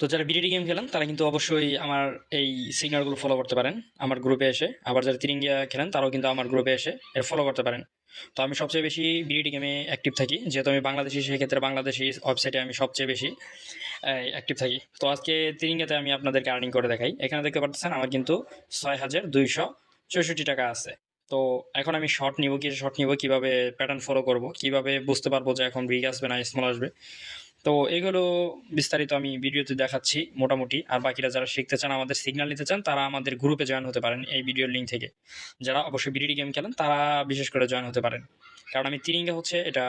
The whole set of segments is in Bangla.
তো যারা বিডিডি গেম খেলেন, তারা কিন্তু অবশ্যই আমার এই সিগন্যালগুলো ফলো করতে পারেন, আমার গ্রুপে এসে। আবার যারা তিরিঙ্গিয়া খেলেন, তারাও কিন্তু আমার গ্রুপে এসে এর ফলো করতে পারেন। তো আমি সবচেয়ে বেশি বিডিডি গেমে অ্যাক্টিভ থাকি, যেহেতু আমি বাংলাদেশি, সেক্ষেত্রে বাংলাদেশি ওয়েবসাইটে আমি সবচেয়ে বেশি অ্যাক্টিভ থাকি। তো আজকে তিরিঙ্গাতে আমি আপনাদেরকে আর্নিং করে দেখাই। এখানে দেখতে পাচ্ছেন, আমার কিন্তু ছয় হাজার দুইশো চৌষট্টি টাকা আছে। তো এখন আমি শর্ট নিব কি শর্ট নিব, কীভাবে প্যাটার্ন ফলো করব, কীভাবে বুঝতে পারব যে এখন বিগ আসবে না স্মল আসবে? তো এগুলো বিস্তারিত আমি ভিডিওতে দেখাচ্ছি মোটামুটি। আর বাকিরা যারা শিখতে চান, আমাদের সিগন্যাল নিতে চান, তারা আমাদের গ্রুপে জয়েন হতে পারেন এই ভিডিওর লিঙ্ক থেকে। যারা অবশ্যই বিডিডি গেম খেলেন, তারা বিশেষ করে জয়েন হতে পারেন। কারণ আমি তিরিঙ্গা হচ্ছে, এটা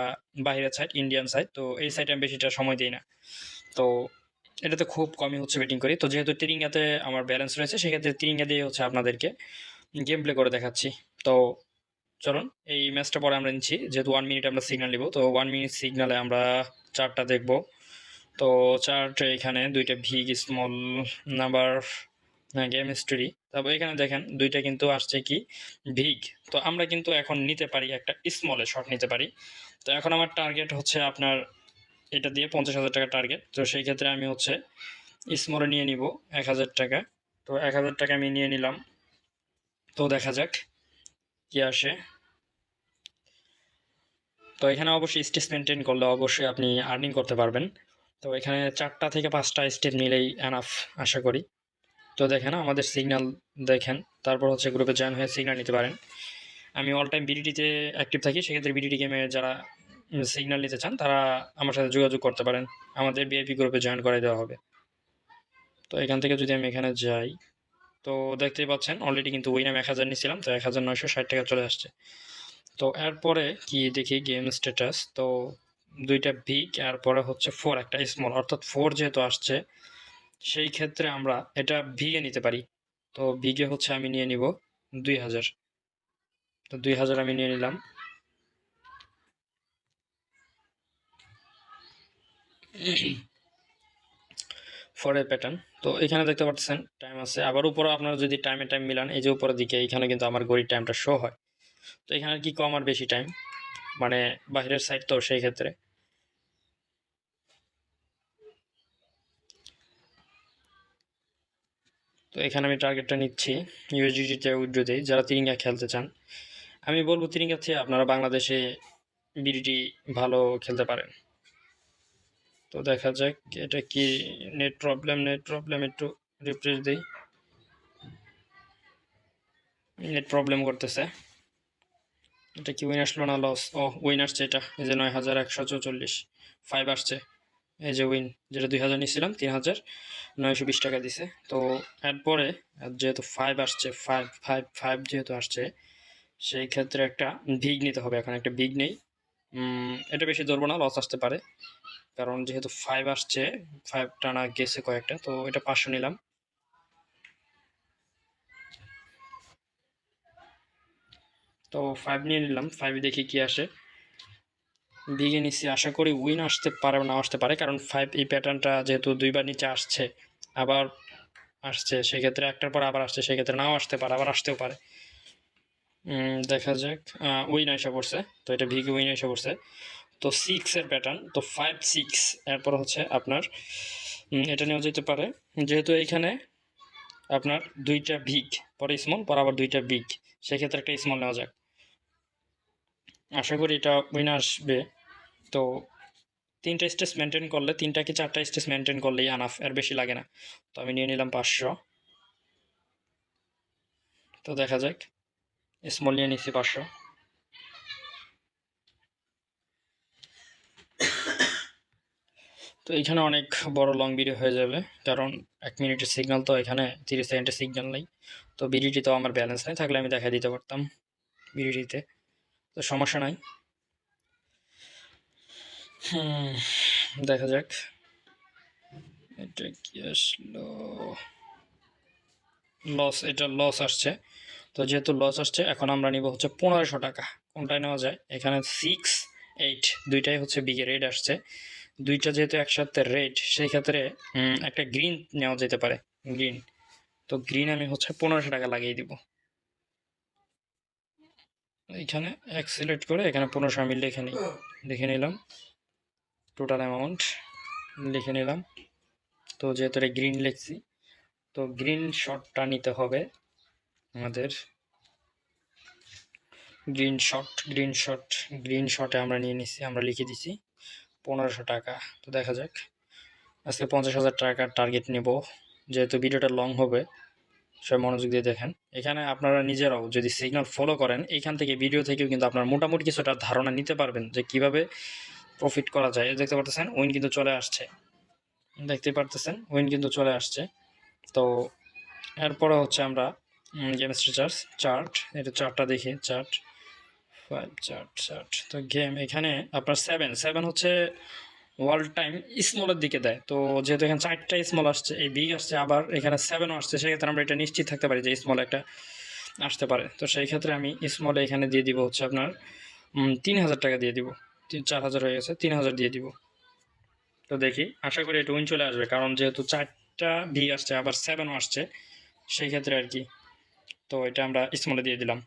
বাইরের সাইড ইন্ডিয়ান সাইড তো এই সাইডে আমি বেশিটা সময় দিই না। তো এটাতে খুব কমই হচ্ছে বেটিং করি। তো যেহেতু তিরিঙ্গাতে আমার ব্যালেন্স রয়েছে, সেক্ষেত্রে তিরিঙ্গা দিয়ে হচ্ছে আপনাদেরকে গেম প্লে করে দেখাচ্ছি। তো চলুন, এই ম্যাচটা পরে আমরা নিচ্ছি। যেহেতু ওয়ান মিনিট আমরা সিগনাল নিব, তো ওয়ান মিনিট সিগনালে আমরা চারটা দেখব। তো চার্ট এখানে, দুইটা big small number game history তারপর এখানে দেখেন, দুইটা কিন্তু আসছে কি? ভিগ তো আমরা কিন্তু এখন নিতে পারি, একটা স্মলে শট নিতে পারি। তো এখন আমার টার্গেট হচ্ছে আপনার, এটা দিয়ে পঞ্চাশ হাজার টাকা টার্গেট তো সেই ক্ষেত্রে আমি হচ্ছে স্মলে নিয়ে নিব, এক হাজার টাকা। তো এক হাজার টাকা আমি নিয়ে নিলাম। তো দেখা যাক কি আসে। তো এখানে অবশ্যই স্টেজ মেনটেন করলে অবশ্যই আপনি আর্নিং করতে পারবেন। তো এখানে চারটা থেকে পাঁচটা স্টেপ নিলেই এনাফ আশা করি। তো দেখেন, আমাদের সিগন্যাল দেখেন, তারপর হচ্ছে গ্রুপে জয়েন হয়ে সিগন্যাল নিতে পারেন। আমি অল টাইম বিডিটিতে অ্যাক্টিভ থাকি, সেক্ষেত্রে বিডিটি গেমে যারা সিগন্যাল নিতে চান, তারা আমার সাথে যোগাযোগ করতে পারেন। আমাদের বিআইপি গ্রুপে জয়েন করে দেওয়া হবে। তো এখান থেকে যদি আমি এখানে যাই, তো দেখতেই পাচ্ছেন অলরেডি কিন্তু ওই নাম এক হাজার নিয়েছিলাম তো এক হাজার নয়শো ষাট টাকা চলে আসছে। তো এরপরে কি দেখি গেম স্ট্যাটাস তো দুইটা বিগ এরপরে হচ্ছে ফোর একটা স্মল অর্থাৎ ফোর যেহেতু আসছে, সেই ক্ষেত্রে আমরা এটা ভিগে নিতে পারি। তো ভিগে হচ্ছে আমি নিয়ে নিব দুই হাজার। তো দুই হাজার আমি নিয়ে নিলাম। ফরের প্যাটার্ন তো এখানে দেখতে পাচ্ছেন টাইম আছে। আবার উপরে আপনারা যদি টাইমে টাইম মিলান, এই যে উপরের দিকে, এখানে কিন্তু আমার ঘড়ির টাইমটা শো হয়। তো এখানে কি কম আর বেশি টাইম মানে বাইরের সাইড তো সেই ক্ষেত্রে। তো এখানে আমি টার্গেটটা নিচ্ছি ইউএসডিটিতে উইড্রো দিই যারা তিরিঙ্গা খেলতে চান। আমি বলব তিরিঙ্গা থেকে আপনারা বাংলাদেশে বিডিটি ভালো খেলতে পারেন। তো দেখা যাক এটা কি নেট প্রবলেম নেট প্রবলেম একটু রিফ্রেশ দিই। নেট প্রবলেম করতেছে। এটা কি উইন আসলো না লস ও উইন আসছে এটা। এই যে নয় হাজার একশো চৌচল্লিশ। ফাইভ আসছে। এই যে উইন যেটা দুই হাজার নিয়েছিলাম, তিন হাজার নয়শো বিশ টাকা দিছে। তো এরপরে যেহেতু ফাইভ আসছে ফাইভ ফাইভ ফাইভ যেহেতু আসছে, সেই ক্ষেত্রে একটা ভিগ নিতে হবে এখন, একটা ভিগ নেই। এটা বেশি ধরবো না লস আসতে পারে। কারণ যেহেতু ফাইভ আসছে ফাইভ টানা গেছে কয়েকটা, তো এটা পাঁচশো নিলাম। তো ফাইভ নিয়ে নিলাম ফাইভ দেখি কি আসে। বিগে নিচ্ছি, আশা করি উইন আসতে পারে না আসতে পারে, কারণ ফাইভ এই প্যাটার্নটা যেহেতু দুইবার নিচে আসছে, আবার আসছে, সেক্ষেত্রে একটার পর আবার আসছে, সেক্ষেত্রে নাও আসতে পারে, আবার আসতেও পারে। দেখা যাক উইন এসে পড়ছে, তো এটা ভিগে উইন এসে পড়ছে। তো সিক্সের প্যাটার্ন তো ফাইভ সিক্স এরপর হচ্ছে আপনার এটা নেওয়া যেতে পারে। যেহেতু এইখানে আপনার দুইটা ভিগ, পরে স্মল পর আবার দুইটা বিগ সেক্ষেত্রে একটা স্মল নেওয়া যাক। আশা করি এটা উইন আসবে। তো তিনটা স্টেজ মেনটেন করলে, তিনটা কি চারটা স্টেজ মেনটেন করলেই আনাফ এর বেশি লাগে না। তো আমি নিয়ে নিলাম পাঁচশো। তো দেখা যাক। স্মল নিয়ে নিচ্ছি পাঁচশো। তো এখানে অনেক বড় লং ভিডিও হয়ে যাবে। কারণ এক মিনিটের সিগন্যাল তো এখানে তিরিশ সেকেন্ডের সিগন্যাল নেই। তো বিডিটি তো আমার ব্যালেন্স নেই, থাকলে আমি দেখা দিতে পারতাম বিডিটিতে তো সমস্যা নাই। দেখা যাক। এটা কি আসলো? লস এটা লস আসছে। তো যেহেতু লস আসছে, এখন আমরা নিব হচ্ছে পনেরোশো টাকা। কোনটায় নেওয়া যায়? এখানে সিক্স এইট দুইটাই হচ্ছে বিগে রেড আসছে। দুইটা যেহেতু একসাথে রেড সেই ক্ষেত্রে একটা গ্রিন নেওয়া যেতে পারে। গ্রিন তো গ্রিন আমি হচ্ছে পনেরোশো টাকা লাগিয়ে দিব। এখানে এক সিলেক্ট করে এখানে পনেরোশো আমি লিখে নিই। লিখে নিলাম। টোটাল অ্যামাউন্ট লিখে নিলাম। তো যেহেতু এটা গ্রিন লিখছি, তো গ্রিন শটটা নিতে হবে আমাদের। Green shot green shot green শটে আমরা নিয়ে নিছি, আমরা লিখে দিছি। পনেরোশো টাকা। তো দেখা যাক। আজকে পঞ্চাশ হাজার টাকার টার্গেট নেব। যেহেতু ভিডিওটা লং হবে, সবাই মনোযোগ দিয়ে দেখেন। এখানে আপনারা নিজেরাও যদি সিগন্যাল ফলো করেন, এইখান থেকে ভিডিও থেকেও কিন্তু আপনারা মোটামুটি কিছুটা ধারণা নিতে পারবেন যে কীভাবে প্রফিট করা যায়। দেখতে পারতেছেন উইন কিন্তু চলে আসছে। দেখতে পারতেছেন উইন কিন্তু চলে আসছে। তো এরপরে হচ্ছে আমরা গেম স্ট্রেচার্স চার্ট এটা চার্টটা দেখি চার্ট ফাইভ চার্ট চার্ট তো গেম এখানে আপনার সেভেন সেভেন হচ্ছে ওয়ার্ল্ড টাইম স্মলের দিকে দেয়। তো যেহেতু এখানে চারটা স্মল আসছে, এই বিগ আসছে, আবার এখানে সেভেনও আসছে, সেক্ষেত্রে আমরা এটা নিশ্চিত থাকতে পারি যে স্মল একটা আসতে পারে। তো সেই ক্ষেত্রে আমি স্মলে এখানে দিয়ে দিব হচ্ছে আপনার তিন হাজার টাকা দিয়ে দিব। তিন, চার হাজার হয়ে গেছে, তিন হাজার দিয়ে দিব। তো দেখি, আশা করি এটা উইন চলে আসবে, কারণ যেহেতু চারটা ভি আসছে, আবার সেভেনও আসছে, সেই ক্ষেত্রে আর কি। তো এটা আমরা স্মলে দিয়ে দিলাম।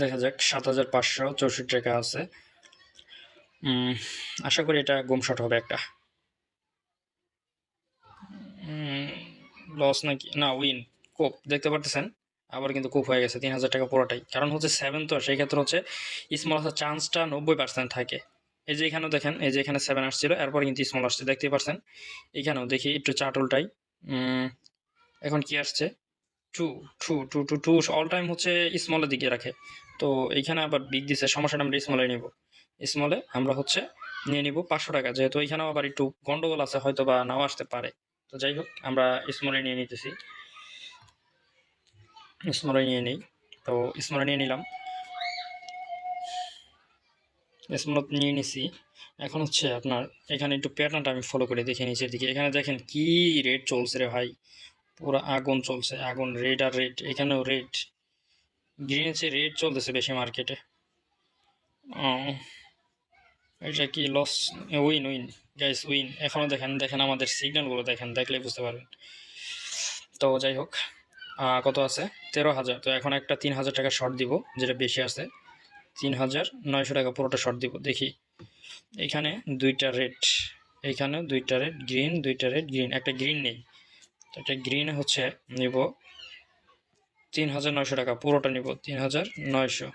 দেখা যাক, সাত হাজার পাঁচশো চৌষট্টি টাকা আছে। আশা করি এটা গুম শট হবে একটা। লস নাকি? না উইন কোপ, দেখতে পারতেছেন? আবার কিন্তু কোপ হয়ে গেছে, তিন হাজার টাকা পুরোটাই। কারণ হচ্ছে সেভেন তো, সেই ক্ষেত্রে হচ্ছে স্মল আসার চান্সটা নব্বই পার্সেন্ট থাকে। এই যে এখানেও দেখেন, এই যে এখানে সেভেন আসছিল, এরপর কিন্তু স্মল আসছে, দেখতেই পারছেন? এখানেও দেখি একটু চার্ট উল্টাই। এখন কি আসছে? Two two two two two all time হচ্ছে স্মলের দিকে রাখে। তো এইখানে আবার বিগ দিছে, সমস্যাটা আমরা স্মলে নিব। স্মলে আমরা হচ্ছে নিয়ে নিব পাঁচশো টাকা। যেহেতু এখানেও আবার একটু গন্ডগোল আছে হয়তো বা নাও আসতে পারে। তো যাই হোক, আমরা স্মলে নিয়ে নিতেছি। স্মলে নিয়ে নিই। তো স্মলে নিয়ে নিলাম। স্মল নিয়ে নিছি। এখন হচ্ছে আপনার, এখানে একটু প্যাটার্নটা আমি ফলো করে দেখে নিচের দিকে। এখানে দেখেন কি রেট চলছে রে ভাই। পুরো আগুন চলছে, আগুন রেড আর রেড, এখানেও রেড। গ্রিন চেয়ে রেড চলতেছে বেশি মার্কেটে। এটা কি loss win win guys win এখনও দেখেন দেখেন আমাদের সিগন্যালগুলো দেখেন দেখলেই বুঝতে পারবেন। তো যাই হোক কত আছে? তেরো হাজার। তো এখন একটা তিন হাজার টাকা শর্ট দিব, যেটা বেশি আছে। তিন হাজার নয়শো টাকা পুরোটা শর্ট দিব, দেখি। এখানে দুইটা রেড এখানে দুইটা রেড গ্রিন দুইটা রেড গ্রিন একটা গ্রিন নেই। তো এটা গ্রিন হচ্ছে নিব তিন হাজার নয়শো টাকা, পুরোটা নিব তিন হাজার নয়শো।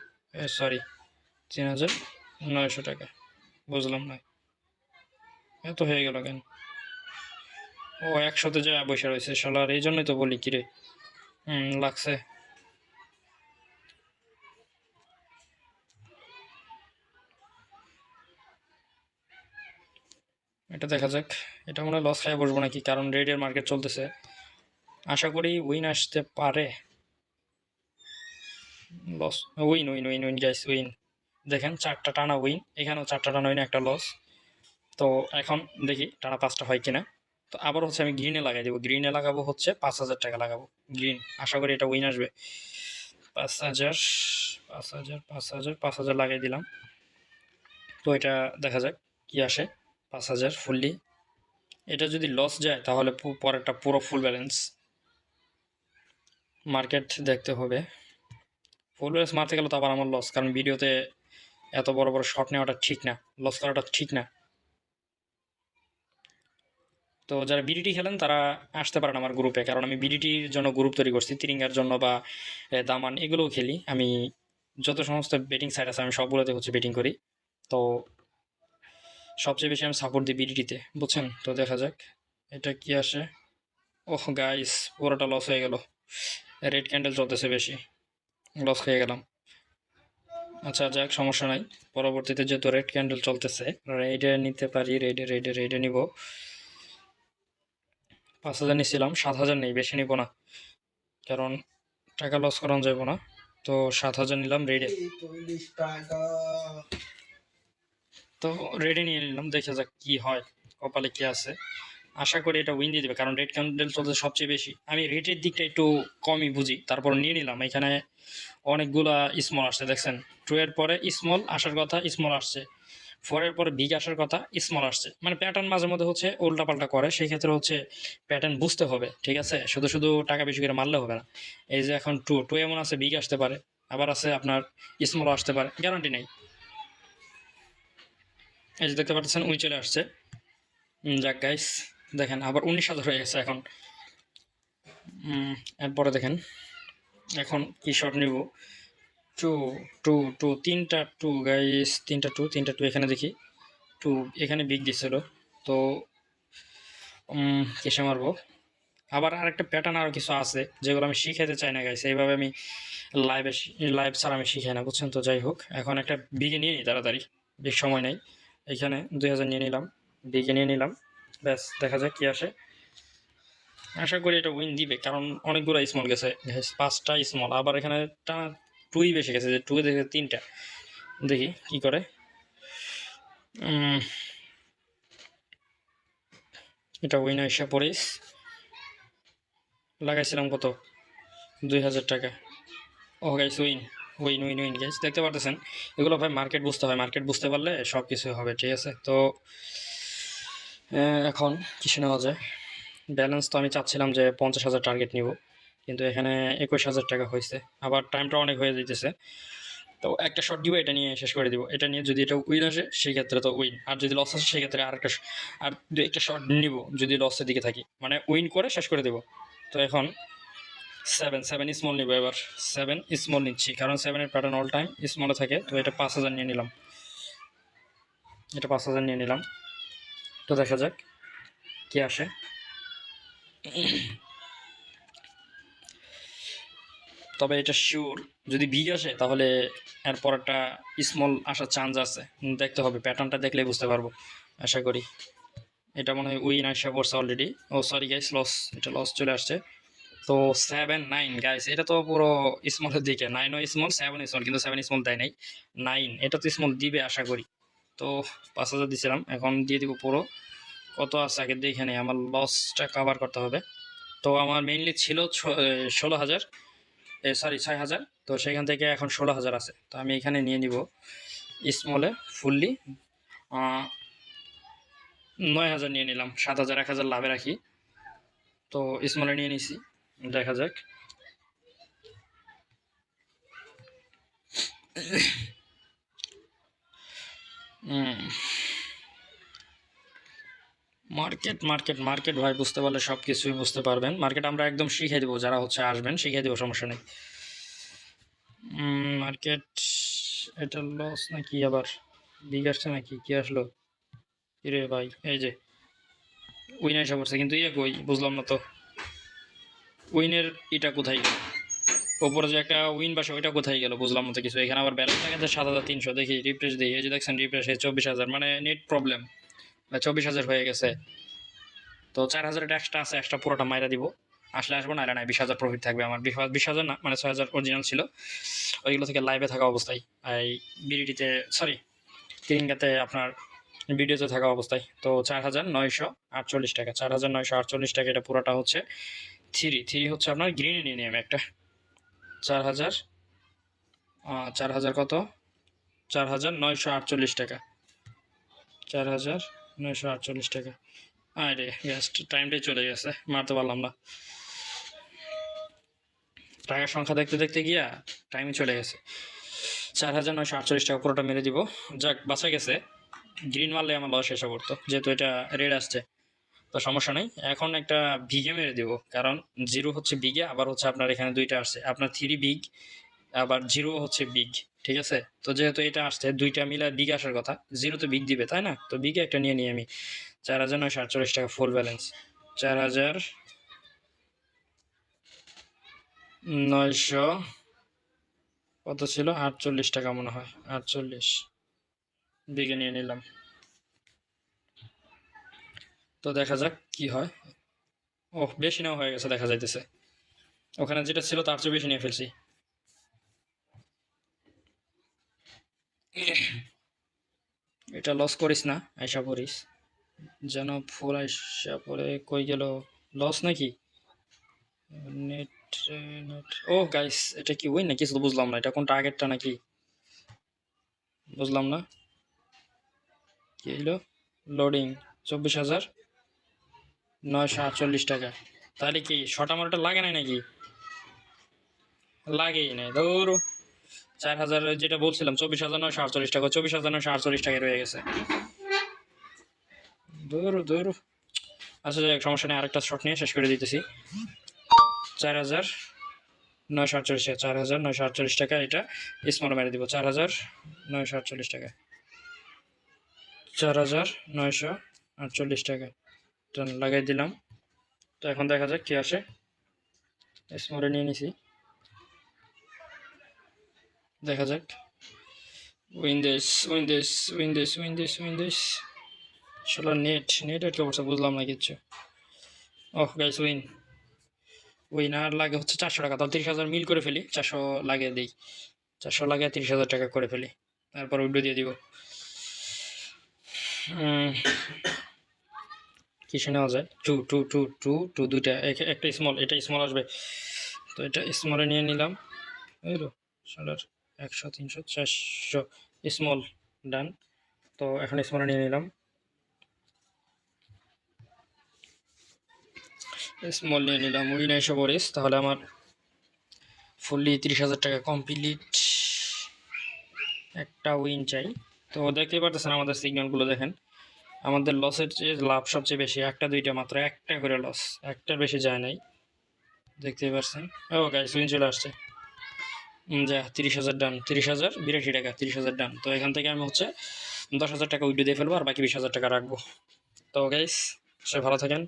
সরি তিন হাজার নয়শো টাকা। বুঝলাম না। এত হয়ে গেল কেন? ও, একসাথে যা বসে রয়েছে শালার, এই জন্যই তো বলি কিরে। হুম, লাগছে। এটা দেখা যাক। এটা মনে হয় লস খাই বসবো নাকি, কারণ রেডের মার্কেট চলতেছে। আশা করি উইন আসতে পারে। Loss win win win win guys win দেখেন, চারটা টানা উইন এখানেও চারটা টানা উইন একটা লস তো এখন দেখি টানা পাঁচটা হয় কিনা। তো আবার হচ্ছে আমি গ্রিনে লাগাই দেবো। গ্রিনে লাগাবো হচ্ছে পাঁচ হাজার টাকা লাগাবো। গ্রিন আশা করি এটা উইন আসবে। পাঁচ হাজার পাঁচ হাজার পাঁচ হাজার পাঁচ হাজার লাগাই দিলাম। তো এটা দেখা যাক কি আসে। পাঁচ হাজার ফুললি এটা যদি লস যায় তাহলে পরেরটা পুরো ফুল ব্যালেন্স মার্কেট দেখতে হবে। ফুল ব্যালেন্স মারতে গেলে তো আবার আমার লস কারণ ভিডিওতে এত বড় বড় শট নেওয়াটা ঠিক না লস করাটা ঠিক না। তো যারা বিডিটি খেলেন তারা আসতে পারেন আমার গ্রুপে কারণ আমি বিডিটির জন্য গ্রুপ তৈরি করছি তিরিঙ্গার জন্য বা দামান, এগুলোও খেলি। আমি যত সমস্ত বেটিং সাইট আছে আমি সবগুলোতে হচ্ছে বেটিং করি। তো সবচেয়ে বেশি আমি সাপোর্ট দিই বিডিটিতে বুঝছেন? তো দেখা যাক, এটা কি আসে? ওহ গাইস পুরোটা লস হয়ে গেল। রেড ক্যান্ডেল চলতেছে বেশি। লস হয়ে গেলাম। আচ্ছা যাক, সমস্যা নাই। পরবর্তীতে যেহেতু রেড ক্যান্ডেল চলতেছে রেডে নিতে পারি রেডে রেডে রেডে নিব। পাঁচ হাজার নিছিলাম, সাত হাজার নেই, বেশি নিব না। কারণ টাকা লস করানো যাবে না। তো সাত হাজার নিলাম রেডে তো রেডি নিয়ে নিলাম, দেখে যাক কি হয়, কপালে কি আছে। আশা করি এটা উইন দিয়ে দেবে, কারণ রেড ক্যান্ডেল চলতে সবচেয়ে বেশি। আমি রেটের দিকটা একটু কমই বুঝি, তারপর নিয়ে নিলাম। এখানে অনেকগুলা স্মল আসছে, দেখছেন? টু এর পরে স্মল আসার কথা স্মল আসছে। ফোর এর পরে বিগ আসার কথা স্মল আসছে। মানে প্যাটার্ন মাঝে মধ্যে হচ্ছে উল্টাপাল্টা করে, সেই ক্ষেত্রে হচ্ছে প্যাটার্ন বুঝতে হবে, ঠিক আছে? শুধু শুধু টাকা বেশি করে মারলে হবে না। এই যে এখন টু টু এমন আছে বিগ আসতে পারে, আবার আছে আপনার স্মল আসতে পারে গ্যারান্টি নেই। এই যে দেখতে পাচ্ছেন, উই চলে আসছে। যাক গাইস দেখেন, আবার উনিশ হাজার হয়ে গেছে এখন। এরপরে দেখেন, এখন কি শট নিব? টু টু টু, তিনটা, টু গাইস তিনটা, টু তিনটা, টু, এখানে দেখি। টু, এখানে বিগ দিছিল। তো কিসে মারবো? আবার আরেকটা প্যাটার্ন আরও কিছু আছে, যেগুলো আমি শিখাতে চাই না গাইস এইভাবে আমি লাইভে লাইভ ছাড়া আমি শিখাই না, বুঝছেন তো? যাই হোক, এখন একটা বিগে নিয়ে নিই তাড়াতাড়ি। বেশ সময় নেই। এখানে দুই হাজার নিয়ে নিলাম বিগে নিয়ে নিলাম। ব্যাস, দেখা যাক কি আসে। আশা করি এটা উইন দিবে, কারণ অনেকগুলো স্মল গেছে। পাঁচটা স্মল আবার এখানে টানা টুই বেশি গেছে, যে টুয়ে দেখে তিনটা। দেখি কি করে। এটা উইন এসে পড়িস লাগাইছিলাম কত? দুই হাজার টাকা। ও guys win win win win guys দেখতে পারতেছেন? এগুলো ভাই মার্কেট বুঝতে হয়। মার্কেট বুঝতে পারলে সব কিছু হবে, ঠিক আছে? তো এখন কিছু নেওয়া যায়? ব্যালেন্স তো আমি চাচ্ছিলাম যে পঞ্চাশ হাজার টার্গেট নিব, কিন্তু এখানে একুশ হাজার টাকা হয়েছে। আবার টাইমটা অনেক হয়ে যেতেছে তো একটা শট দিব, এটা নিয়ে শেষ করে দিব। এটা নিয়ে যদি এটা উইন আসে, সেই ক্ষেত্রে তো উইন আর যদি লস আসে, সেই ক্ষেত্রে আরেকটা শ- আর দু একটা শট নিব, যদি লসের দিকে থাকি। মানে উইন করে শেষ করে দেব। তো এখন সেভেন সেভেন স্মল নিব এবার। সেভেন স্মল নিচ্ছি, কারণ সেভেনের প্যাটার্ন অল টাইম স্মলে থাকে। তো এটা পাঁচ হাজার নিয়ে নিলাম। এটা পাঁচ হাজার নিয়ে নিলাম। তো দেখা যাক কি আসে। তবে এটা শিওর যদি বিগ আসে তাহলে এরপর একটা স্মল আসার চান্স আছে। দেখতে হবে প্যাটার্নটা দেখলেই বুঝতে পারব, আশা করি। এটা মনে হয় উইন আসা পড়ছে অলরেডি ও সরি গাইস লস এটা লস চলে আসছে। তো সেভেন নাইন গাইস এটা তো পুরো স্মলের দিকে। নাইনও স্মল সেভেন স্মল কিন্তু সেভেন স্মল দেয় নাই। নাইন এটা তো স্মল দিবে, আশা করি। তো পাঁচ হাজার দিয়েছিলাম এখন দিয়ে দিব পুরো। কত আছে আগে দেখে নেই, আমার লসটা কভার করতে হবে। তো আমার মেইনলি ছিল ষোলো হাজার সরি ছয় হাজার। তো সেখান থেকে এখন ষোলো হাজার আছে। তো আমি এখানে নিয়ে নিব স্মলে ফুললি নয় হাজার নিয়ে নিলাম, সাত হাজার, এক হাজার লাভে রাখি। তো স্মলে নিয়ে নিছি, দেখা যাক। মার্কেট মার্কেট মার্কেট ভাই বুঝতে পারলে সব কিছুই বুঝতে পারবেন। মার্কেট আমরা একদম শিখিয়ে দেবো, যারা হচ্ছে আসবেন শিখিয়ে দেবো, সমস্যা নেই। মার্কেট, এটা লস নাকি আবার? বিগ আসছে নাকি? কি আসলো? কিরে ভাই, এই যে উইন এসে পড়ছে, কিন্তু ইয়ে কই? বুঝলাম না তো। উইনের এটা কোথায় ওপরে যে একটা উইন বাসে ওইটা কোথায় গেল বুঝলাম না তো কিছু। এখানে আবার ব্যালেন্স থাকে সাত হাজার তিনশো, দেখি রিফ্রেশ দিই। এই যে দেখছেন রিফ্রেশ চব্বিশ হাজার মানে নেট প্রবলেম চব্বিশ হাজার হয়ে গেছে। তো চার হাজার এটা এক্সট্রা আছে এক্সট্রা পুরোটা মাইরা দিব। আসলে আসব না না বিশ হাজার প্রফিট থাকবে আমার। বিশ হাজার না মানে ছয় হাজার অরিজিনাল ছিল। ওইগুলো থেকে লাইভে থাকা অবস্থায়। এই বিডিটিতে সরি তিরিঙ্গাতে আপনার ভিডিওতে থাকা অবস্থায়। তো চার হাজার নয়শো আটচল্লিশ টাকা, চার হাজার নয়শো আটচল্লিশ টাকা এটা পুরোটা হচ্ছে থ্রি থ্রি হচ্ছে আপনার গ্রিনে নিয়ে নিই আমি একটা। চার হাজার। চার হাজার কত? চার হাজার নয়শো আটচল্লিশ টাকা। চার হাজার নয়শো আটচল্লিশ টাকা। আরে জাস্ট টাইমটাই চলে গেছে, মারতে পারলাম না। টাকার সংখ্যা দেখতে দেখতে গিয়া টাইমই চলে গেছে। চার হাজার নয়শো আটচল্লিশ টাকা পুরোটা মেরে দিব। যাক, বাঁচা গেছে। গ্রিন মারলে আমার লস এসে পড়তো যেহেতু এটা রেড আসছে। তো সমস্যা নেই। এখন একটা বিগে মেরে দিব। কারণ জিরো হচ্ছে বিগে আবার হচ্ছে আপনার এখানে দুইটা আসছে। আপনার থ্রি বিগ আবার জিরো হচ্ছে বিগ ঠিক আছে? তো যেহেতু এটা আসছে, দুইটা মিলে বিগ আসার কথা জিরো তো বিগ দিবে, তাই না? তো বিগে একটা নিয়ে নিই আমি। চার হাজার নয়শো আটচল্লিশ টাকা ফুল ব্যালেন্স চার হাজার নয়শো কত ছিল? আটচল্লিশ টাকা মনে হয়। আটচল্লিশ। বিগে নিয়ে নিলাম। তো দেখা যাক কি হয়। ও বেশি নেওয়া হয়ে গেছে, দেখা যাইতেছে। ওখানে যেটা ছিল তার চেয়ে বেশি নিয়ে ফেলছি। এটা লস করিস না, আইসা পড়িস। যেন ফুল আইসা পরে কই গেল? লস নাকি? নেট নেট ও গাইস এটা কি? উইন না কিছু বুঝলাম না, এটা কোনটা আগেরটা নাকি? বুঝলাম না। কি হলো লোডিং চব্বিশ হাজার। নয়শো আটচল্লিশ টাকা। তাহলে কি শর্ট আমার লাগে নাই নাকি? লাগেই নাই। ধরো চার হাজার যেটা বলছিলাম, চব্বিশ হাজার নয়শো আটচল্লিশ টাকা, চব্বিশ হাজার নয়শো আটচল্লিশ টাকা রয়ে গেছে। দূর দূর আচ্ছা যাই সমস্যা নেই, আরেকটা শট নিয়ে শেষ করে দিতেছি। চার হাজার নয়শো আটচল্লিশ টাকা, চার হাজার নয়শো আটচল্লিশ টাকা, এটা স্মল মেরে দিব, চার হাজার নয়শো আটচল্লিশ টাকা। চার হাজার নয়শো আটচল্লিশ টাকা। লাগাই দিলাম। তো এখন দেখা যাক কি আসে। স্মলে নিয়ে নিছি। দেখা যাক। Win this win this win this win this win this শালা নেট নেট কি অবস্থা বুঝলাম না কিচ্ছু। ওহ গাইস উইন উইন আর লাগে হচ্ছে চারশো টাকা। তাহলে তিরিশ হাজার মিল করে ফেলি। চারশো লাগিয়ে দিই। চারশো লাগিয়ে তিরিশ হাজার টাকা করে ফেলি। তারপর উইডো দিয়ে দিব। কিসে নেওয়া যায়? Two two two two two দুইটা, এক- একটা স্মল এটা স্মল আসবে। তো এটা স্মলে নিয়ে নিলাম। বুঝলো সালার একশো, তিনশো, চারশো স্মল ডান তো এখন স্মলে নিয়ে নিলাম। স্মল নিয়ে নিলাম। উইন এসে পড়িস তাহলে আমার ফুললি তিরিশ হাজার টাকা কমপ্লিট একটা উইন চাই। তো দেখতেই পারতেছেন আমাদের সিগন্যালগুলো দেখেন। আমাদের লসের চেয়ে লাভ সবচেয়ে বেশি, একটা, দুইটা মাত্র, একটা করে লস একটার বেশি যায় নাই। দেখতেই পারছেন? ও গাইস উইন চলে আসছে। যা, তিরিশ হাজার ডান তিরিশ হাজার, বিরাশি টাকা, তিরিশ হাজার ডান তো এখান থেকে আমি হচ্ছে দশ হাজার টাকা উইডো দিয়ে ফেলব আর বাকি বিশ হাজার টাকা রাখব। তো গাইস সে ভালো থাকেন।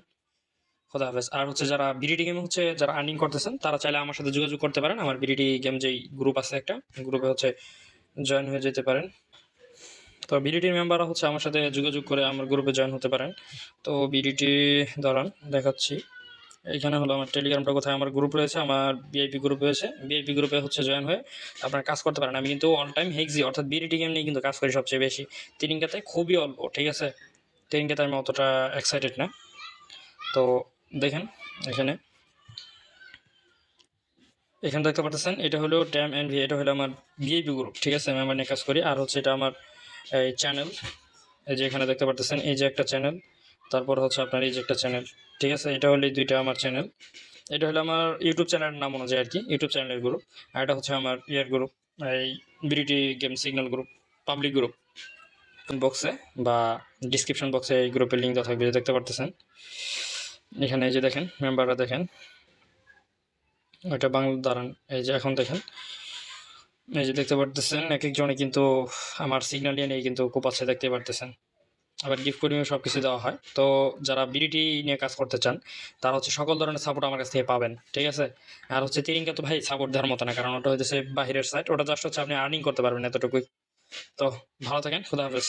খোদা হাফেজ। আর হচ্ছে যারা বিডিটি গেম হচ্ছে, যারা আর্নিং করতেছেন, তারা চাইলে আমার সাথে যোগাযোগ করতে পারেন। আমার বিডিটি গেম যেই গ্রুপ আছে একটা গ্রুপে হচ্ছে জয়েন হয়ে যেতে পারেন। তো বিডিটির মেম্বাররা হচ্ছে আমার সাথে যোগাযোগ করে আমার গ্রুপে জয়েন হতে পারেন। তো বিডিটি দাঁড়ান, দেখাচ্ছি। এখানে হলো আমার টেলিগ্রামটা কোথায় আমার গ্রুপ রয়েছে, আমার বিআইপি গ্রুপ রয়েছে। বিআইপি গ্রুপে হচ্ছে জয়েন হয়ে আপনারা কাজ করতে পারেন। আমি কিন্তু অল টাইম হেক্সি অর্থাৎ বিডিটি গেম নিয়ে কিন্তু কাজ করি সবচেয়ে বেশি। তিরিঙ্গাতে খুবই অল্প, ঠিক আছে? তিরিঙ্গাতে আমি অতটা এক্সাইটেড না। তো দেখেন, এখানে। এখানে দেখতে পাচ্ছেন এটা হলো ট্যাম এন্ড ভি এটা হলো আমার বিআইপি গ্রুপ ঠিক আছে? আমি আমার নিয়ে কাজ করি। আর হচ্ছে এটা আমার এই চ্যানেল এই যে এখানে দেখতে পাচ্ছেন এই যে একটা চ্যানেল তারপর হচ্ছে আপনার এই যে একটা চ্যানেল ঠিক আছে? এটা হলো দুইটা আমার চ্যানেল এটা হলো আমার ইউটিউব চ্যানেলের নাম অনুযায়ী আর কি ইউটিউব চ্যানেলের গ্রুপ আর এটা হচ্ছে আমার ইয়ার গ্রুপ এই BDT game signal group public group বক্সে বা ডিসক্রিপশন বক্সে এই গ্রুপের লিঙ্ক দেওয়া থাকবে, দেখতে পারতেছেন? এখানে এই যে দেখেন মেম্বাররা দেখেন। ওইটা বাংলা, দাঁড়ান, এই যে এখন দেখেন। এই যে দেখতে পারতেছেন এক একজনে কিন্তু আমার সিগন্যাল নিয়ে কিন্তু কোপাচ্ছে দেখতে পারতেছেন। আবার গিফট করিও সব কিছু দেওয়া হয়। তো যারা বিডিটি নিয়ে কাজ করতে চান তারা হচ্ছে সকল ধরনের সাপোর্ট আমার কাছ থেকে পাবেন ঠিক আছে? আর হচ্ছে তিরিঙ্গা তো ভাই সাপোর্ট দেওয়ার মতো না কারণ ওটা হচ্ছে বাহিরের সাইট ওটা জাস্ট হচ্ছে আপনি আর্নিং করতে পারবেন এতটুকুই। তো ভালো থাকেন খুদা হাফেজ।